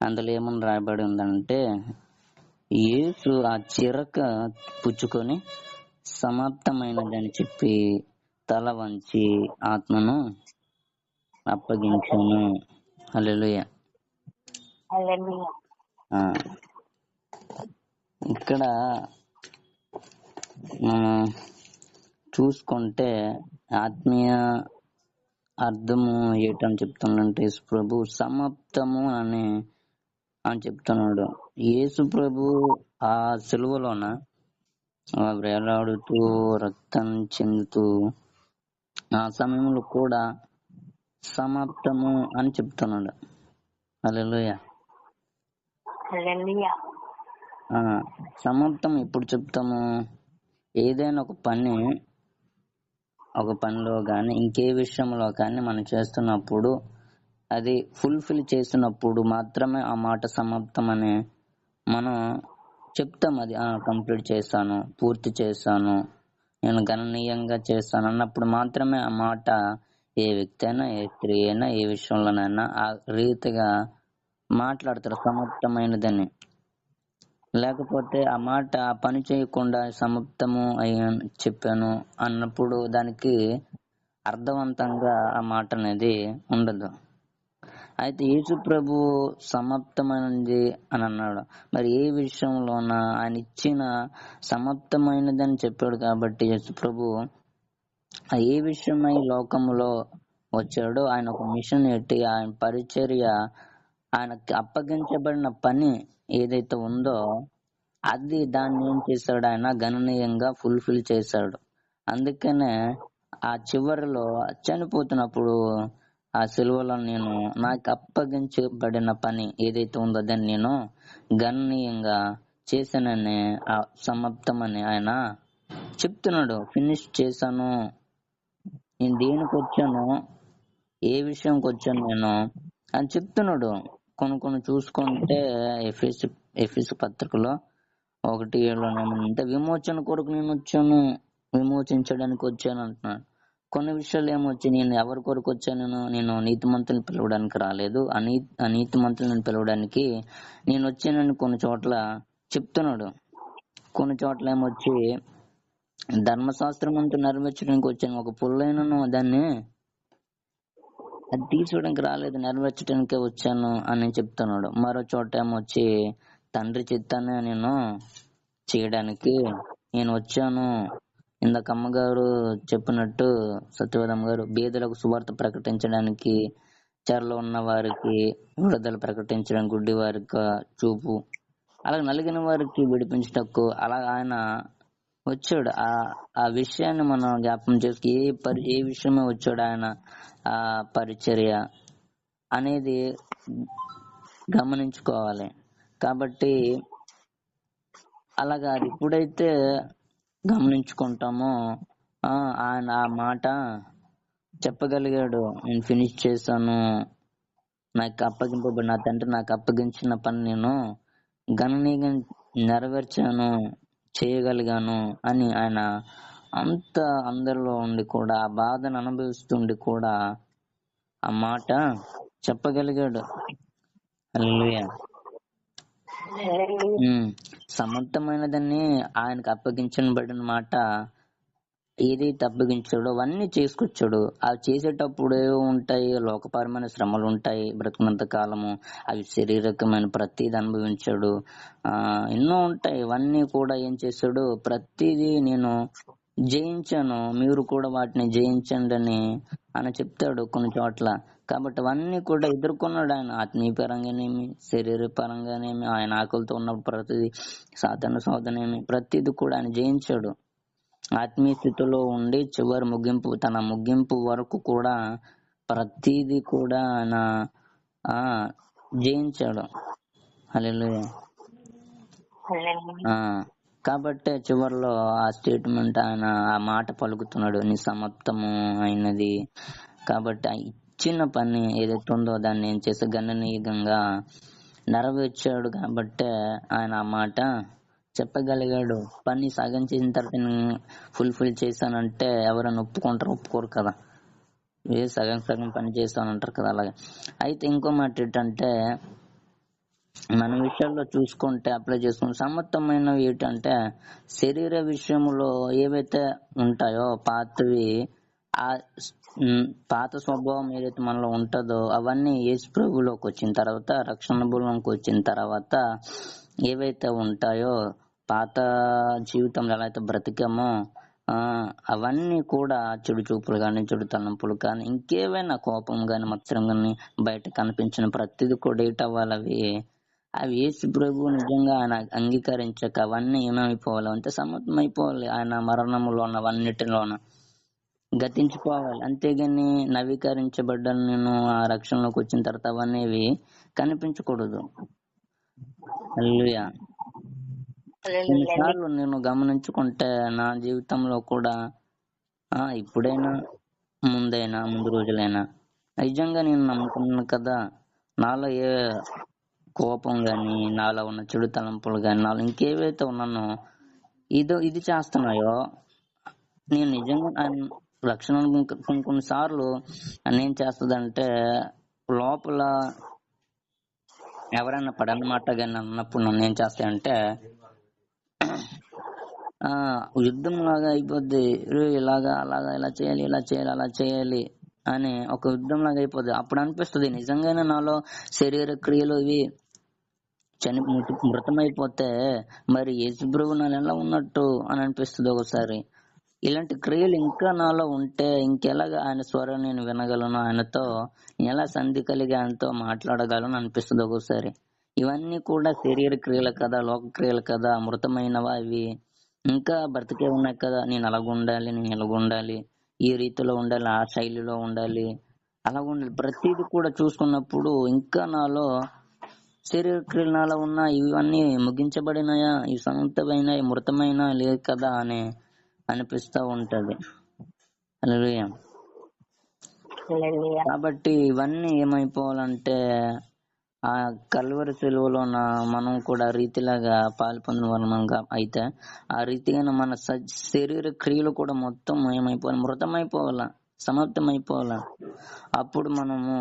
అందులో ఏమని రాయబడి ఉందంటే యేసు ఆ చిరక పుచ్చుకొని సమాప్తమైనదని చెప్పి తల వంచి ఆత్మను అప్పగించాను. ఆ, ఇక్కడ చూసుకుంటే ఆత్మీయ అర్థము ఏంటని యేసు ప్రభు సమాప్తము అని అని చెప్తున్నాడు. యేసు ప్రభు ఆ సిలువలోన వేలాడుతూ రక్తం చెందుతూ ఆ సమయంలో కూడా సమాప్తము అని చెప్తున్నాడు. ఆ, సమాప్తం ఎప్పుడు చెప్తాము? ఏదైనా ఒక పని ఒక పనిలో కానీ ఇంకే విషయంలో కానీ మనం చేస్తున్నప్పుడు అది ఫుల్ఫిల్ చేసినప్పుడు మాత్రమే ఆ మాట సమాప్తం అని మనం చెప్తాం అది కంప్లీట్ చేశాను పూర్తి చేశాను నేను గణనీయంగా చేస్తాను అన్నప్పుడు మాత్రమే ఆ మాట ఏ వ్యక్తి అయినా ఏ స్త్రీ అయినా ఏ విషయంలోనైనా ఆ రీతిగా మాట్లాడతారు సమాప్తమైనదని. లేకపోతే ఆ మాట ఆ పని చేయకుండా సమాప్తము అయి చెప్పాను అన్నప్పుడు దానికి అర్థవంతంగా ఆ మాట అనేది ఉండదు. అయితే యేసు ప్రభు సమాప్తమైనది అని అన్నాడు. మరి ఏ విషయంలోన ఆయన ఇచ్చిన సమాప్తమైనదని చెప్పాడు కాబట్టి యేసు ప్రభు ఆ ఏ విషయమై లోకములో వచ్చాడో ఆయన ఒక మిషన్ ఎట్టి ఆయన పరిచర్య ఆయనకి అప్పగించబడిన పని ఏదైతే ఉందో అది దాన్ని ఏం చేశాడు ఆయన గణనీయంగా ఫుల్ఫిల్ చేశాడు. అందుకనే ఆ చివరిలో చనిపోతున్నప్పుడు ఆ సిలువలో నేను నాకు అప్పగించబడిన పని ఏదైతే ఉందో దాన్ని నేను గణనీయంగా చేశానని ఆ సమాప్తమని ఆయన చెప్తున్నాడు. ఫినిష్ చేశాను. నేను దేనికి వచ్చాను? ఏ విషయంకి వచ్చాను నేను? అని చెప్తున్నాడు. కొన్ని కొన్ని చూసుకుంటే ఎఫ్ఎస్ ఎఫ్ఎస్ పత్రికలో ఒకటి ఏడులో ఉంటే విమోచన కొరకు నేను వచ్చాను. విమోచించడానికి వచ్చాను అంటున్నాడు. కొన్ని విషయాలు ఏమొచ్చి నేను ఎవరి కొరకు వచ్చాను నేను నేను నీతిమంతుని పిలవడానికి రాలేదు. అనీ అనీతిమంతులను పిలవడానికి నేను వచ్చానని కొన్ని చోట్ల చెప్తున్నాడు. కొన్ని చోట్ల ఏమొచ్చి ధర్మశాస్త్రం అంతా నెరవేర్చడానికి వచ్చాను. ఒక పుల్లైనను దాన్ని అది తీసుకోవడానికి రాలేదు నెరవేర్చడానికే వచ్చాను అని చెప్తున్నాడు. మరో చోట ఏమొచ్చి తండ్రి చిత్తాన్ని నేను చేయడానికి నేను వచ్చాను ఇందాక అమ్మగారు చెప్పినట్టు సత్యవదమ్మ గారు బీదలకు సువార్త ప్రకటించడానికి చెరలో ఉన్న వారికి విడుదల ప్రకటించడం గుడ్డి వారికి చూపు. అలాగే నలిగిన వారికి విడిపించటకు అలా ఆయన వచ్చాడు. ఆ ఆ విషయాన్ని మనం జ్ఞాపం చేసుకు ఏ పరి ఏ విషయమే వచ్చాడు ఆయన ఆ పరిచర్య అనేది గమనించుకోవాలి. కాబట్టి అలాగా అది ఎప్పుడైతే గమనించుకుంటామో ఆ ఆయన ఆ మాట చెప్పగలిగాడు. నేను ఫినిష్ చేశాను. నాకు అప్పగింపబడి నా తండ్రి నాకు అప్పగించిన పని నేను గణనీయంగా నెరవేర్చాను చేయగలిగాను అని ఆయన అంత అందరిలో ఉండి కూడా ఆ బాధను అనుభవిస్తుండి కూడా ఆ మాట చెప్పగలిగాడు. అల్లుయా సమర్థమైన దాన్ని ఆయనకు అప్పగించబడిన మాట ఏది అప్పగించాడో అవన్నీ చేసుకొచ్చాడు. అవి చేసేటప్పుడు ఉంటాయి లోకపరమైన శ్రమలు ఉంటాయి బ్రతికినంత కాలము అవి శారీరకమైన ప్రతిది అనుభవించాడు. ఆ ఎన్నో ఉంటాయి. ఇవన్నీ కూడా ఏం చేశాడు? ప్రతిదీ నేను జయించాను మీరు కూడా వాటిని జయించండి అని ఆయన చెప్తాడు కొన్ని చోట్ల. కాబట్టి అవన్నీ కూడా ఎదుర్కొన్నాడు ఆయన. ఆత్మీయ పరంగానేమి శరీర పరంగానేమి ఆయన ఆకలితో ఉన్నప్పుడు ప్రతిదీ సాధారణ శోధనేమి ప్రతిదీ కూడా ఆయన జయించాడు. ఆత్మీయ స్థితిలో ఉండి చివరి ముగింపు తన ముగింపు వరకు కూడా ప్రతిదీ కూడా ఆయన ఆ జయించాడు. ఆ. కాబట్టి చివరిలో ఆ స్టేట్మెంట్ ఆయన ఆ మాట పలుకుతున్నాడు నీ సమర్థము అయినది. కాబట్టి ఆ ఇచ్చిన పని ఏదైతే ఉందో దాన్ని ఏం చేసి గణనీయంగా నెరవేర్చాడు. కాబట్టి ఆయన ఆ మాట చెప్పగలిగాడు. పని సగం చేసిన తర్వాత ఫుల్ఫిల్ చేశానంటే ఎవరైనా ఒప్పుకుంటారు? ఒప్పుకోరు కదా. ఏ సగం సగం పని చేస్తానంటారు కదా. అలాగే. అయితే ఇంకో మాట ఏంటంటే మన విషయాల్లో చూసుకుంటే అప్లై చేసుకుంటే సమర్థమైనవి ఏంటంటే శరీర విషయంలో ఏవైతే ఉంటాయో పాతవి ఆ పాత స్వభావం ఏదైతే మనలో ఉంటుందో అవన్నీ యేసు ప్రభులోకి వచ్చిన తర్వాత రక్షణ బులంకి వచ్చిన తర్వాత ఏవైతే ఉంటాయో పాత జీవితంలో ఎలా అయితే బ్రతికామో అవన్నీ కూడా చెడు చూపులు కానీ చెడు తలంపులు కానీ ఇంకేవైనా కోపం కానీ మత్సరం కానీ బయట కనిపించిన ప్రతిదీ కూడా ఏటవ్వాలి అవి అవి యేసు ప్రభు నిజంగా ఆయన అంగీకరించక అవన్నీ ఏమైపోవాలి? అంటే సమర్థమైపోవాలి ఆయన మరణములోన అవన్నిటిలోన. గతించిపోవాలి. అంతేగాని నవీకరించబడ్డ నేను ఆ రక్షణలోకి వచ్చిన తర్వాత అవన్నీ కనిపించకూడదు. హల్లెలూయా. కొన్నిసార్లు నేను గమనించుకుంటే నా జీవితంలో కూడా ఆ ఇప్పుడైనా ముందైనా ముందు రోజులైనా నిజంగా నేను నమ్ముకున్నాను కదా నాలో ఏ కోపం కానీ నాలో ఉన్న చెడు తలంపులు కానీ నాలో ఇంకేవైతే ఉన్నానో ఇదో ఇది చేస్తున్నాయో నేను నిజంగా ఆయన కొన్ని కొన్నిసార్లు నేను చేస్తుందంటే లోపల ఎవరైనా పడనమాట కానీ అన్నప్పుడు నన్ను ఏం చేస్తాయంటే ఆ యుద్ధం లాగా అయిపోద్ది ఇలాగా అలాగా ఇలా చేయాలి ఇలా చేయాలి అలా చేయాలి అని ఒక యుద్ధం లాగా అయిపోద్ది. అప్పుడు అనిపిస్తుంది నిజంగానే నాలో శరీర క్రియలు ఇవి చని మృతమైపోతే మరి యేసుప్రభు నాలో ఎలా ఉన్నట్టు అని అనిపిస్తుంది ఒకసారి. ఇలాంటి క్రియలు ఇంకా నాలో ఉంటే ఇంకెలాగా ఆయన స్వరం నేను వినగలను? ఆయనతో ఎలా సంధి కలిగి ఆయనతో మాట్లాడగలను అనిపిస్తుంది ఒక్కోసారి ఇవన్నీ కూడా శరీర క్రియలు కదా లోక క్రియలు కదా అమృతమైనవా ఇవి? ఇంకా బ్రతికే ఉన్నాయి కదా నేను అలాగ ఉండాలి నేను ఎలాగుండాలి ఈ రీతిలో ఉండాలి ఆ శైలిలో ఉండాలి అలా ఉండాలి ప్రతిదీ కూడా చూసుకున్నప్పుడు ఇంకా నాలో శరీర క్రియలు నాలో ఉన్న ఇవన్నీ ముగించబడినాయా? ఇవి సొంతమైన మృతమైన లేదు కదా అని అనిపిస్తా ఉంటది. కాబట్టి ఇవన్నీ ఏమైపోవాలంటే ఆ కల్వరి సెలవులో మనం కూడా రీతిలాగా పాలు పొందిన వాళ్ళంగా అయితే ఆ రీతిగా మన స- శరీర క్రియలు కూడా మొత్తం ఏమైపోవాలి? మృతమైపోవాలా? సమాప్తమైపోవాలా? అప్పుడు మనము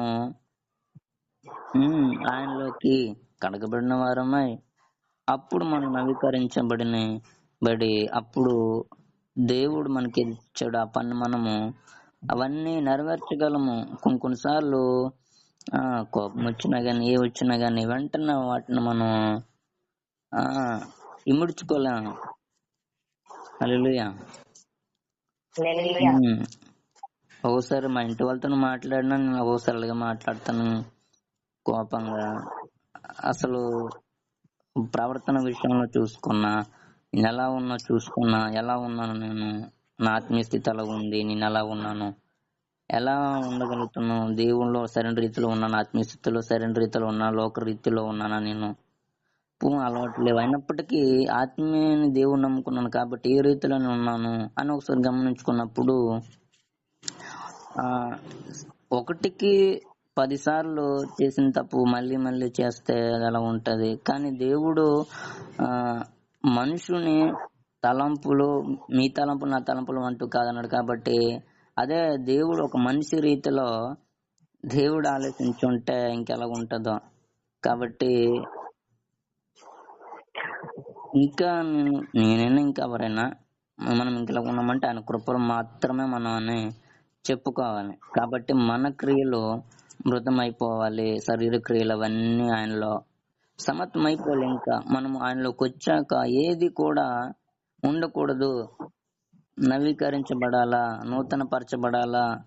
ఆయనలోకి కడగబడిన వారమై అప్పుడు మనం నవీకరించబడిన బడి అప్పుడు దేవుడు మనకి ఇచ్చాడు ఆ పని మనము. అవన్నీ నెరవేర్చగలము. కొన్ని కొన్నిసార్లు ఆ కోపం వచ్చినా గానీ ఏ వచ్చినా గానీ వెంటనే వాటిని మనం ఆ ఇముడ్చుకోలేము. ఉమ్. ఒకసారి మా ఇంటి వాళ్ళతో మాట్లాడినా నేను ఒకసారి అలాగే మాట్లాడతాను. కోపంగా అసలు ప్రవర్తన విషయంలో చూసుకున్నా నేను ఎలా ఉన్నా చూసుకున్నా ఎలా ఉన్నాను నేను నా ఆత్మీయ స్థితి ఎలా ఉంది నేను ఎలా ఉన్నాను ఎలా ఉండగలుగుతున్నాను దేవుళ్ళలో సరైన రీతిలో ఉన్నాను ఆత్మీయ స్థితిలో సరైన రీతిలో ఉన్నా లోక రీతిలో ఉన్నానా నేను? పూ అలవాటు లేవు. అయినప్పటికీ ఆత్మీయని దేవుడు నమ్ముకున్నాను కాబట్టి ఏ రీతిలో ఉన్నాను అని ఒకసారి గమనించుకున్నప్పుడు ఒకటికి పదిసార్లు చేసిన తప్పు మళ్ళీ మళ్ళీ చేస్తే అది ఉంటుంది. కానీ దేవుడు ఆ మనుషుని తలంపులు మీ తలంపులు నా తలంపులు అంటూ కాదన్నాడు కాబట్టి అదే దేవుడు ఒక మనిషి రీతిలో దేవుడు ఆలోచించుంటే ఇంకెలా ఉంటుందో. కాబట్టి ఇంకా నేను నేనైనా ఇంకా ఎవరైనా మనం ఇంకెలా ఉన్నామంటే ఆయన కృపలు మాత్రమే మనం అని చెప్పుకోవాలి. కాబట్టి మన క్రియలు మృతమైపోవాలి. శరీర క్రియలు అవన్నీ ఆయనలో. సమత్వమైపోవాలి ఇంకా. మనం ఆయనలోకి వచ్చాక ఏది కూడా ఉండకూడదు. నవీకరించబడాలా? నూతనపరచబడాలా?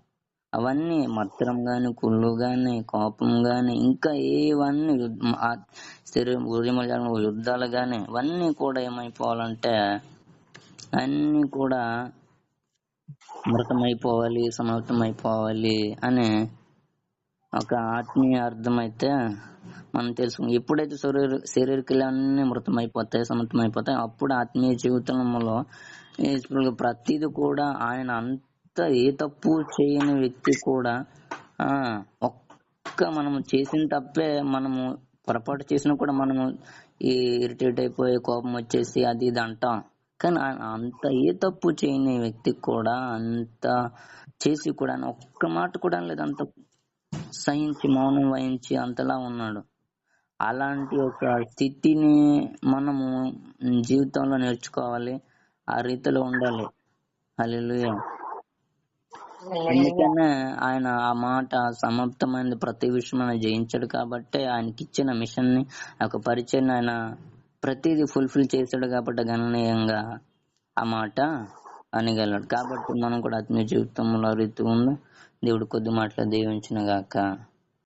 అవన్నీ మత్రం గాని కుళ్ళు గాని కోపం గాని ఇంకా ఏవన్నీ శరీరం ఉదయములు యుద్ధాలు గాని ఇవన్నీ కూడా ఏమైపోవాలంటే అన్నీ కూడా మృతమైపోవాలి సమాప్తమైపోవాలి అని ఒక ఆత్మీయ అర్థం అయితే మనం తెలుసుకుని ఎప్పుడైతే శరీర శరీరక్రియలు అన్ని మృతమైపోతాయి సమాప్తమైపోతాయి అప్పుడు ఆత్మీయ జీవితంలో ప్రతిది కూడా ఆయన అంత ఏ తప్పు చేయని వ్యక్తి కూడా ఆ ఒక్క మనము చేసిన తప్పే మనము పొరపాటు చేసినా కూడా మనము ఈ ఇరిటేట్ అయిపోయి కోపం వచ్చేసి అది ఇది అంటాం. కానీ ఆయన అంత ఏ తప్పు చేయని వ్యక్తి కూడా అంత చేసి కూడా ఒక్క మాట కూడా లేదు అంత సహించి మౌనం వహించి అంతలా ఉన్నాడు. అలాంటి ఒక స్థితిని మనము జీవితంలో నేర్చుకోవాలి. ఆ రీతిలో ఉండాలి. హల్లెలూయా. అందుకనే ఆయన ఆ మాట సమాప్తమైనది ప్రతి విషయం ఆయన జయించాడు కాబట్టి ఆయనకి ఇచ్చిన మిషన్ని ఒక పరిచయం ఆయన ప్రతిదీ ఫుల్ఫిల్ చేశాడు కాబట్టి గణనీయంగా ఆ మాట అనగలడు. కాబట్టి మనం కూడా ఆత్మీయ జీవితంలో ఆ రీతి ఉంది దేవుడు కొద్ది మాటలు దీవించినగాక